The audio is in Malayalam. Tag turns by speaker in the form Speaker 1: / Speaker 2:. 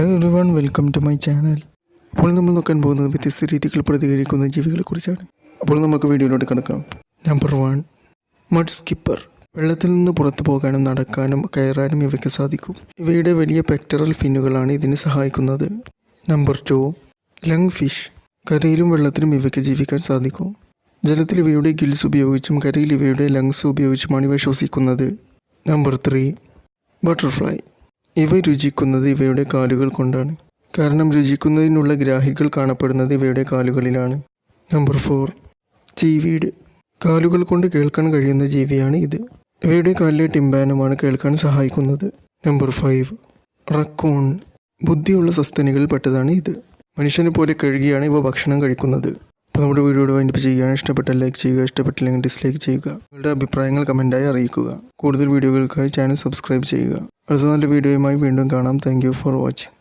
Speaker 1: Hello everyone welcome to my channel അപ്പോൾ നമ്മൾ നോക്കാൻ പോകുന്നത് വ്യത്യസ്ത രീതികൾ പ്രതികരിക്കുന്ന ജീവികളെക്കുറിച്ചാണ്. അപ്പോൾ നമുക്ക് വീഡിയോയിലോട്ട് കിടക്കാം. നമ്പർ വൺ മഡ് സ്കിപ്പർ വെള്ളത്തിൽ നിന്ന് പുറത്തു പോകാനും നടക്കാനും കയറാനും ഇവയ്ക്ക് സാധിക്കും. ഇവയുടെ വലിയ പെക്ടറൽ ഫിന്നുകളാണ് ഇതിന് സഹായിക്കുന്നത്. നമ്പർ ടു ലങ് ഫിഷ് കരയിലും വെള്ളത്തിലും ഇവയ്ക്ക് ജീവിക്കാൻ സാധിക്കും. ജലത്തിൽ ഇവയുടെ ഗിൽസ് ഉപയോഗിച്ചും കരയിൽ ഇവയുടെ ലങ്സ് ഉപയോഗിച്ചുമാണ് ഇവ ശ്വസിക്കുന്നത്. നമ്പർ ത്രീ ബട്ടർഫ്ലൈ ഇവ രുചിക്കുന്നത് ഇവയുടെ കാലുകൾ കൊണ്ടാണ്. കാരണം രുചിക്കുന്നതിനുള്ള ഗ്രാഹികൾ കാണപ്പെടുന്നത് ഇവയുടെ കാലുകളിലാണ്. Number four. ചീവീട്. കാലുകൾ കൊണ്ട് കേൾക്കാൻ കഴിയുന്ന ജീവിയാണ് ഇത്. ഇവയുടെ കാലിലെ ടിമ്പാനമാണ് കേൾക്കാൻ സഹായിക്കുന്നത്. Number five. റക്കൂൺ. ബുദ്ധിയുള്ള സസ്തനികളിൽ പെട്ടതാണ് ഇത്. മനുഷ്യനെ പോലെ കഴുകിയാണ് ഇവ ഭക്ഷണം കഴിക്കുന്നത്. അപ്പോൾ നമ്മുടെ വീഡിയോയുടെ വൈൻഡപ്പ് ചെയ്യുകയാണ്. ഇഷ്ടപ്പെട്ട ലൈക്ക് ചെയ്യുക ഇഷ്ടപ്പെട്ടില്ലെങ്കിൽ ഡിസ്ലൈക്ക് ചെയ്യുക. നിങ്ങളുടെ അഭിപ്രായങ്ങൾ കമന്റായി അറിയിക്കുക. കൂടുതൽ വീഡിയോകൾക്കായി ചാനൽ സബ്സ്ക്രൈബ് ചെയ്യുക. അടുത്ത നല്ല വീഡിയോയുമായി വീണ്ടും കാണാം. Thank for watching